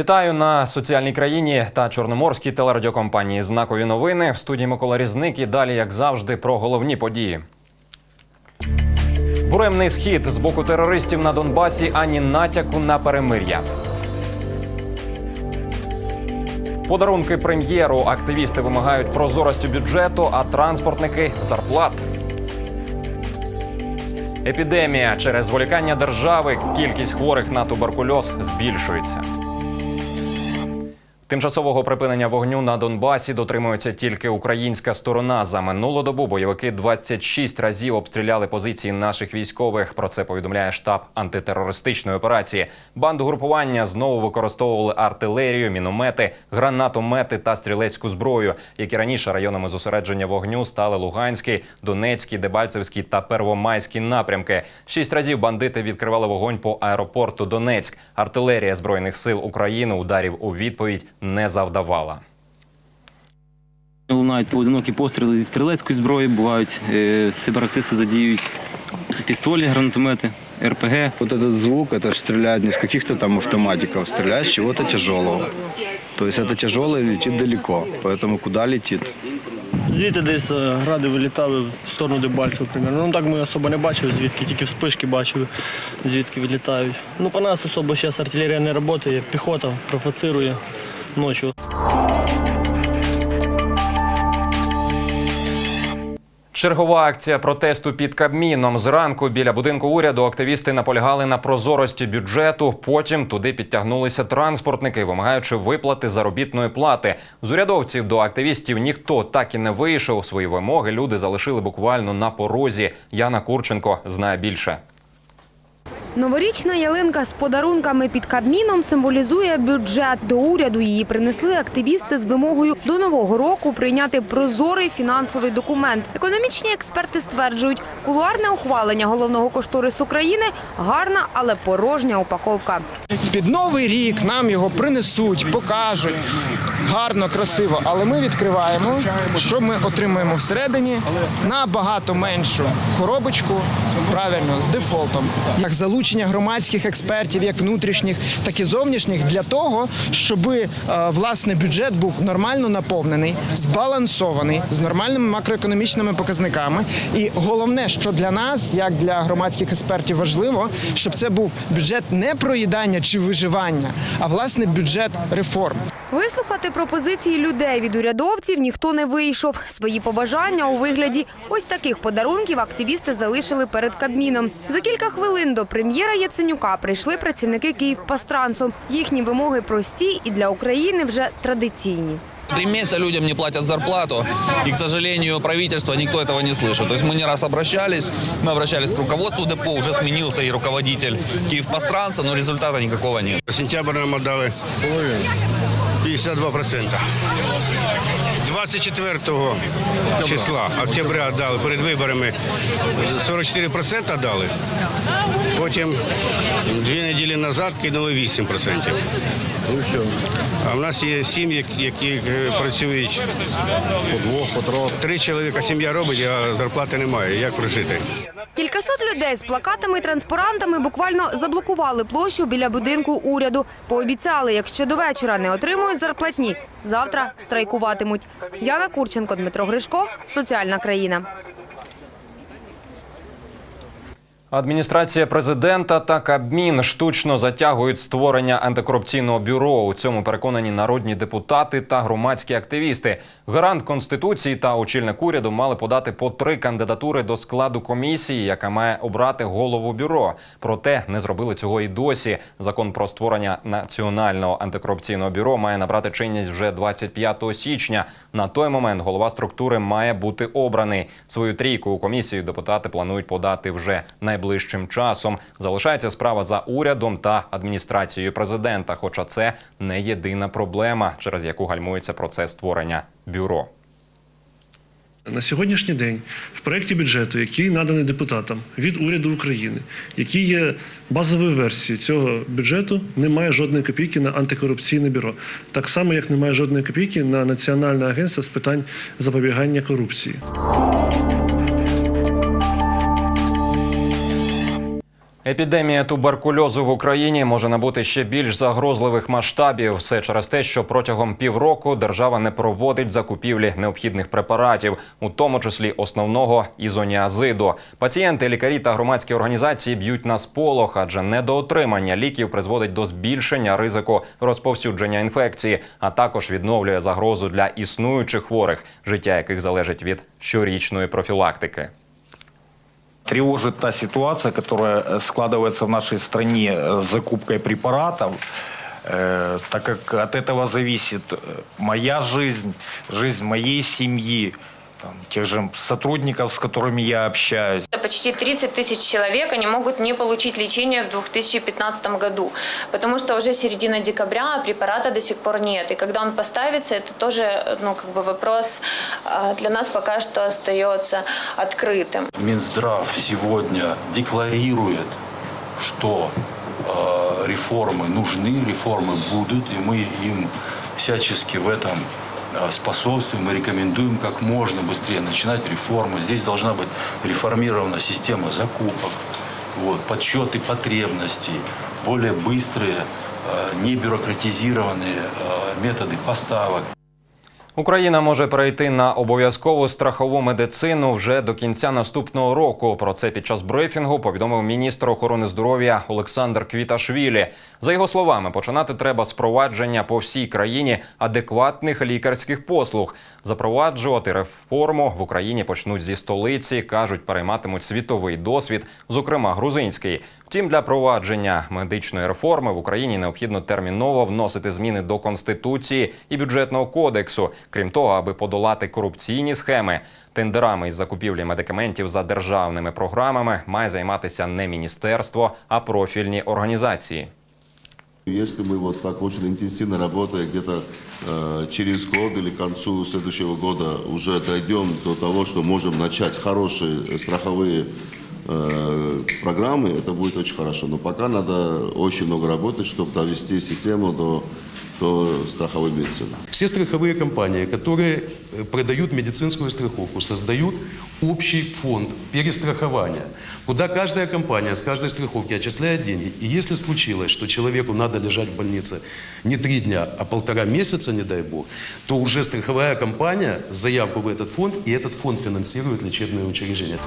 Вітаю на соціальній країні та чорноморській телерадіокомпанії Знакові новини в студії Микола Різник і далі, як завжди, про головні події. Буремний схід з боку терористів на Донбасі ані натяку на перемир'я. Подарунки прем'єру активісти вимагають прозорості бюджету, а транспортники зарплат. Епідемія через зволікання держави. Кількість хворих на туберкульоз збільшується. Тимчасового припинення вогню на Донбасі дотримується тільки українська сторона. За минулу добу бойовики 26 разів обстріляли позиції наших військових. Про це повідомляє штаб антитерористичної операції. Банду групування знову використовували артилерію, міномети, гранатомети та стрілецьку зброю, які раніше районами зосередження вогню стали Луганський, Донецький, Дебальцевський та Первомайський напрямки. Шість разів бандити відкривали вогонь по аеропорту Донецьк. Артилерія збройних сил України ударів у відповідь не завдавала. Лунають поодинокі постріли зі стрілецької зброї, бувають е, сепаратисти задіють пістолі, гранатомети, РПГ. Вот этот звук, это ж стреляют не с каких-то там автоматиков, стреляют с чего-то тяжелого. То есть это тяжелое летит далеко, поэтому куда летит? Звідти десь е, гради вилітали в сторону Дебальцева, примерно. Ну так ми особо не бачили, звідки, тільки вспишки бачили, звідки вилітають. Ну по нас особо зараз артилерія не працює, піхота профоцирує ночі. Чергова акція протесту під Кабміном. Зранку біля будинку уряду активісти наполягали на прозорості бюджету. Потім туди підтягнулися транспортники, вимагаючи виплати заробітної плати. З урядовців до активістів ніхто так і не вийшов. Свої вимоги люди залишили буквально на порозі. Яна Курченко знає більше. Новорічна ялинка з подарунками під Кабміном символізує бюджет. До уряду її принесли активісти з вимогою до нового року прийняти прозорий фінансовий документ. Економічні експерти стверджують, кулуарне ухвалення головного кошторису країни гарна, але порожня упаковка. Під новий рік нам його принесуть, покажуть гарно, красиво. Але ми відкриваємо, що ми отримуємо всередині набагато меншу коробочку, правильно, з дефолтом. Як залучення громадських експертів, як внутрішніх, так і зовнішніх, для того, щоб е, власне бюджет був нормально наповнений, збалансований з нормальними макроекономічними показниками. І головне, що для нас, як для громадських експертів, важливо, щоб це був бюджет не проїдання чи виживання, а власне бюджет реформ. Вислухати пропозиції людей від урядовців ніхто не вийшов. Свої побажання у вигляді ось таких подарунків активісти залишили перед Кабміном. За кілька хвилин до прем'єра Яценюка прийшли працівники Київпастрансу. Їхні вимоги прості і для України вже традиційні. Три месяца людям не платят зарплату, и, к сожалению, правительство никто этого не слышит. То есть мы не раз обращались, мы обращались к руководству депо, уже сменился и руководитель Киевпостранца, но результата никакого нет. Сентябрь нам отдали 52%. 24 числа октября дали перед виборами 44% дали. Потім дві неділі назад кинули 8%. А в нас є сім'ї, які е, працюють по двох, по трьох. Три чоловіка сім'я робить, а зарплати немає. Як прожити? Кількасот людей з плакатами і транспарантами буквально заблокували площу біля будинку уряду. Пообіцяли, якщо до вечора не отримують зарплатні, завтра страйкуватимуть. Яна Курченко, Дмитро Гришко, соціальна країна. Адміністрація президента та Кабмін штучно затягують створення антикорупційного бюро. У цьому переконані народні депутати та громадські активісти. Гарант конституції та очільник уряду мали подати по три кандидатури до складу комісії, яка має обрати голову бюро. Проте не зробили цього і досі. Закон про створення національного антикорупційного бюро має набрати чинність вже 25 січня. На той момент голова структури має бути обраний. Свою трійку у комісію депутати планують подати вже найближчим часом. Залишається справа за урядом та адміністрацією президента. Хоча це не єдина проблема, через яку гальмується процес створення бюро. На сьогоднішній день в проєкті бюджету, який наданий депутатам від уряду України, який є базовою версією цього бюджету, немає жодної копійки на антикорупційне бюро. Так само, як немає жодної копійки на Національне агентство з питань запобігання корупції. Епідемія туберкульозу в Україні може набути ще більш загрозливих масштабів. Все через те, що протягом півроку держава не проводить закупівлі необхідних препаратів, у тому числі основного ізоніазиду. Пацієнти, лікарі та громадські організації б'ють на сполох, адже недоотримання ліків призводить до збільшення ризику розповсюдження інфекції, а також відновлює загрозу для існуючих хворих, життя яких залежить від щорічної профілактики тревожит та ситуация, которая э, складывается в нашей стране э, с закупкой препаратов, э, так как от этого зависит э, моя жизнь, жизнь моей семьи, там, тех же сотрудников, с которыми я общаюсь. Почти 30 тысяч человек они могут не получить лечение в 2015 году, потому что уже середина декабря, а препарата до сих пор нет. И когда он поставится, это тоже ну, как бы вопрос э, для нас пока что остается открытым. Минздрав сегодня декларирует, что э, реформы нужны, реформы будут, и мы им всячески в этом способствуем и рекомендуем как можно быстрее начинать реформы. Здесь должна быть реформирована система закупок, вот, подсчеты потребностей, более быстрые, э, не бюрократизированные э, методы поставок. Україна може перейти на обов'язкову страхову медицину вже до кінця наступного року. Про це під час брифінгу повідомив міністр охорони здоров'я Олександр Квіташвілі. За його словами, починати треба з провадження по всій країні адекватних лікарських послуг. Запроваджувати реформу в Україні почнуть зі столиці. кажуть, перейматимуть світовий досвід, зокрема грузинський. Втім, для провадження медичної реформи в Україні необхідно терміново вносити зміни до конституції і бюджетного кодексу. Крім того, аби подолати корупційні схеми, тендерами із закупівлі медикаментів за державними програмами має займатися не міністерство, а профільні організації. Если мы вот так очень интенсивно работая, где-то э, через год или к концу следующего года уже дойдем до того, что можем начать хорошие страховые э, программы, это будет очень хорошо. Но пока надо очень много работать, чтобы довести систему до, до страховой медицины. Все страховые компании, которые э, продают медицинскую страховку, создают общий фонд перестрахования, куда каждая компания с каждой страховки отчисляет деньги. И если случилось, что человеку надо лежать в больнице не три дня, а полтора месяца, не дай бог, то уже страховая компания заявку в этот фонд, и этот фонд финансирует лечебные учреждения.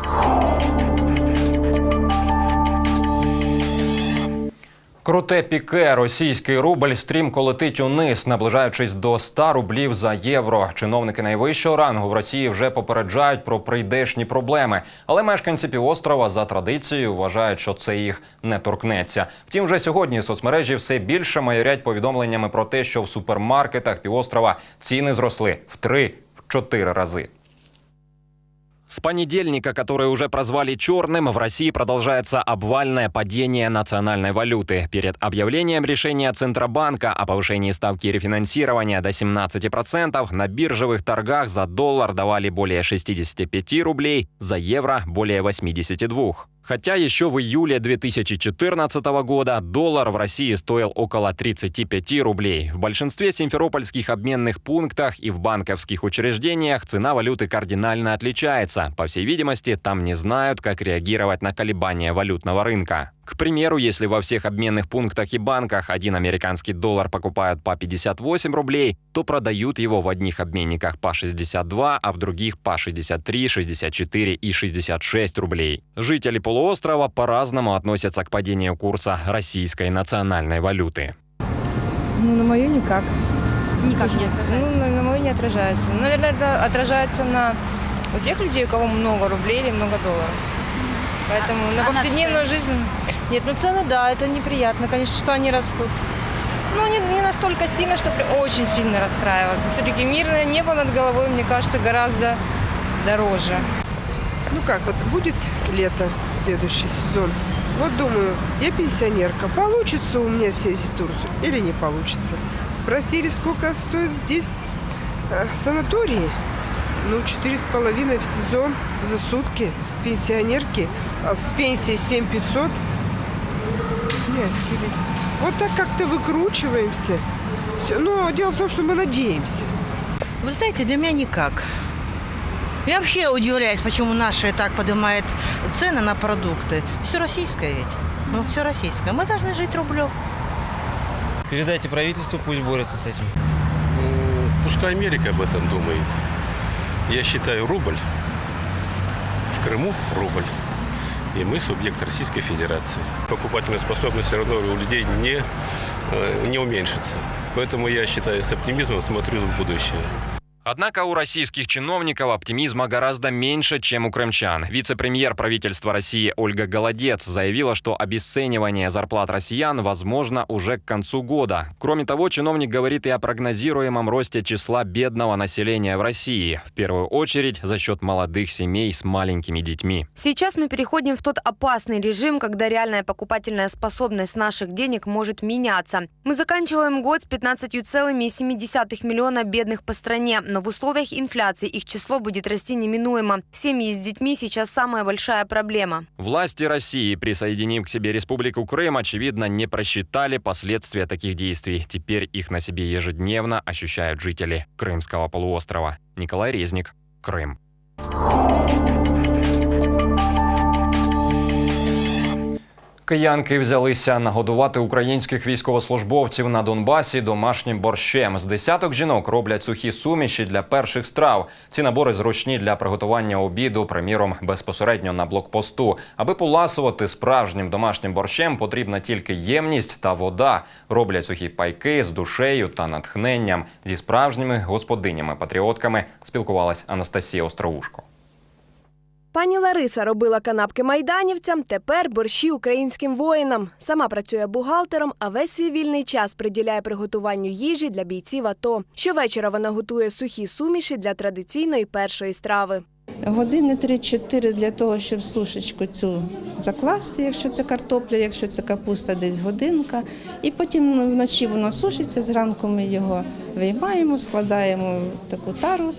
Круте піке, російський рубль стрімко летить униз, наближаючись до 100 рублів за євро. Чиновники найвищого рангу в Росії вже попереджають про прийдешні проблеми. Але мешканці півострова за традицією вважають, що це їх не торкнеться. Втім, вже сьогодні соцмережі все більше майорять повідомленнями про те, що в супермаркетах півострова ціни зросли в 3-4 рази. С понедельника, который уже прозвали черным, в России продолжается обвальное падение национальной валюты. Перед объявлением решения Центробанка о повышении ставки рефинансирования до 17% на биржевых торгах за доллар давали более 65 рублей, за евро более 82. Хотя еще в июле 2014 года доллар в России стоил около 35 рублей. В большинстве симферопольских обменных пунктах и в банковских учреждениях цена валюты кардинально отличается. По всей видимости, там не знают, как реагировать на колебания валютного рынка. К примеру, если во всех обменных пунктах и банках один американский доллар покупают по 58 рублей, то продают его в одних обменниках по 62, а в других по 63, 64 и 66 рублей. Жители полуострова по-разному относятся к падению курса российской национальной валюты. Ну, на мою никак. Никак не отражается. Ну, на, на мою не отражается. Ну, Наверное, это отражается на у тех людей, у кого много рублей или много долларов. Поэтому а на повседневную жизнь... Нет, ну цены, да, это неприятно, конечно, что они растут. Ну, не, не настолько сильно, что очень сильно расстраиваться. Все-таки мирное небо над головой, мне кажется, гораздо дороже. Ну как, вот будет лето, следующий сезон. Вот думаю, я пенсионерка, получится у меня съездить в Турцию или не получится. Спросили, сколько стоит здесь э, санатории. Ну, четыре с половиной в сезон за сутки пенсионерки а с пенсией 7500 не осилить. Вот так как-то выкручиваемся. Все. Но дело в том, что мы надеемся. Вы знаете, для меня никак. Я вообще удивляюсь, почему наши так поднимают цены на продукты. Все российское ведь. Ну, все российское. Мы должны жить рублем. Передайте правительству, пусть борется с этим. Пускай Америка об этом думает. Я считаю рубль. В Крыму рубль. И мы субъект Российской Федерации. Покупательная способность все равно у людей не, э, не уменьшится. Поэтому я считаю, с оптимизмом смотрю в будущее. Однако у российских чиновников оптимизма гораздо меньше, чем у крымчан. Вице-премьер правительства России Ольга Голодец заявила, что обесценивание зарплат россиян возможно уже к концу года. Кроме того, чиновник говорит и о прогнозируемом росте числа бедного населения в России. В первую очередь за счет молодых семей с маленькими детьми. Сейчас мы переходим в тот опасный режим, когда реальная покупательная способность наших денег может меняться. Мы заканчиваем год с 15,7 миллиона бедных по стране, но в условиях инфляции их число будет расти неминуемо. Семьи с детьми сейчас самая большая проблема. Власти России, присоединив к себе Республику Крым, очевидно, не просчитали последствия таких действий. Теперь их на себе ежедневно ощущают жители Крымского полуострова. Николай Резник, Крым. Киянки взялися нагодувати українських військовослужбовців на Донбасі домашнім борщем. З десяток жінок роблять сухі суміші для перших страв. Ці набори зручні для приготування обіду, приміром, безпосередньо на блокпосту. Аби поласувати справжнім домашнім борщем, потрібна тільки ємність та вода. Роблять сухі пайки з душею та натхненням. Зі справжніми господинями-патріотками спілкувалась Анастасія Остроушко. Пані Лариса робила канапки майданівцям, тепер борщі українським воїнам. Сама працює бухгалтером, а весь свій вільний час приділяє приготуванню їжі для бійців АТО. Щовечора вона готує сухі суміші для традиційної першої страви. Години 3-4 для того, щоб сушечку цю закласти, якщо це картопля, якщо це капуста, десь годинка. І потім вночі воно сушиться, зранку ми його виймаємо, складаємо в таку тару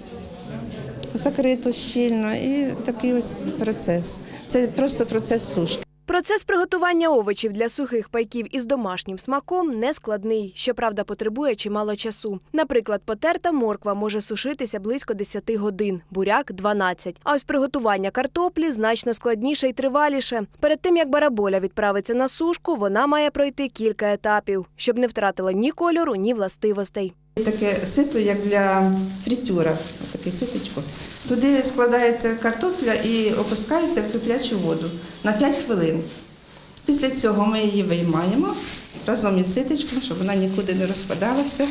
закриту щільно і такий ось процес. Це просто процес сушки. Процес приготування овочів для сухих пайків із домашнім смаком не складний, щоправда, потребує чимало часу. Наприклад, потерта морква може сушитися близько 10 годин, буряк 12. А ось приготування картоплі значно складніше і триваліше. Перед тим як бараболя відправиться на сушку, вона має пройти кілька етапів, щоб не втратила ні кольору, ні властивостей. Таке сито, як для фритюра, таке ситочко. Туди складається картопля і опускається в киплячу воду на 5 хвилин. Після цього ми її виймаємо разом із ситочком, щоб вона нікуди не розпадалася.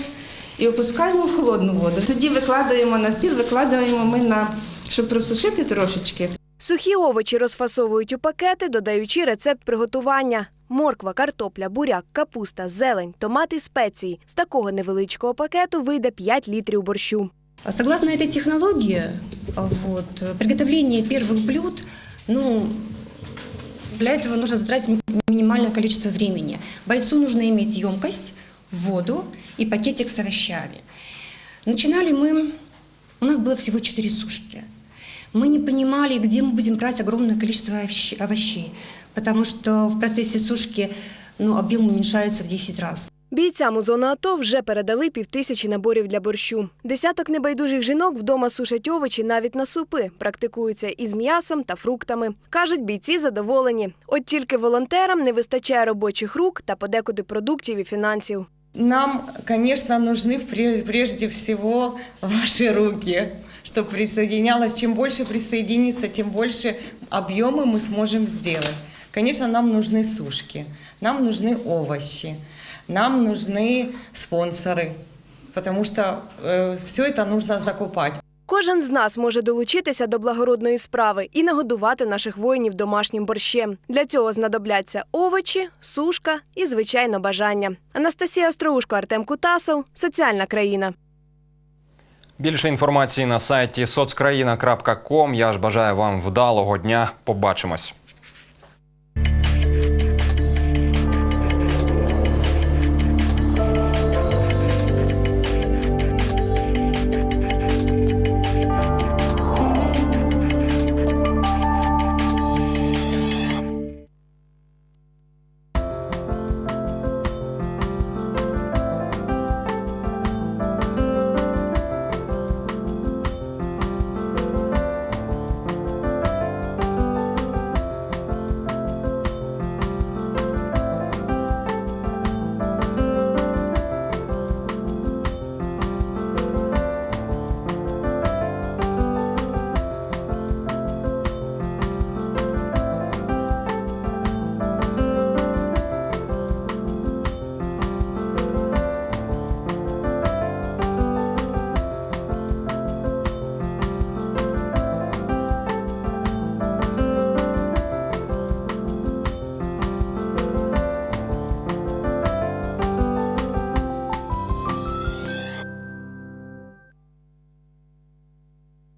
І опускаємо в холодну воду. Тоді викладаємо на стіл, викладаємо ми на щоб просушити трошечки. Сухі овочі розфасовують у пакети, додаючи рецепт приготування Морква, картопля, буряк, капуста, зелень, томати, спеції. З такого невеличкого пакету вийде 5 літрів борщу. Согласно этой технологии, вот, приготовление первых блюд, ну, для этого нужно затратить ми- минимальное количество времени. Бойцу нужно иметь емкость, воду и пакетик с овощами. Начинали мы, у нас было всего 4 сушки. Мы не понимали, где мы будем брать огромное количество овощ- овощей, потому что в процессе сушки ну, объем уменьшается в 10 раз. Бійцям у зону АТО вже передали півтисячі наборів для борщу. Десяток небайдужих жінок вдома сушать овочі навіть на супи, практикуються із м'ясом та фруктами. Кажуть, бійці задоволені. От тільки волонтерам не вистачає робочих рук та подекуди продуктів і фінансів. Нам, конечно, нужны пре- прежде всего ваши руки, чтобы присоединялось. Чем больше присоединится, тем больше объемы мы сможем сделать. Конечно, нам нужны сушки, нам нужны овощи, нам нужны спонсоры, потому что все это нужно закупать. Кожен з нас може долучитися до благородної справи і нагодувати наших воїнів домашнім борщем. Для цього знадобляться овочі, сушка і, звичайно, бажання. Анастасія Остроушко, Артем Кутасов, Соціальна країна. Більше інформації на сайті соцкраїна.ком. Я ж бажаю вам вдалого дня. Побачимось.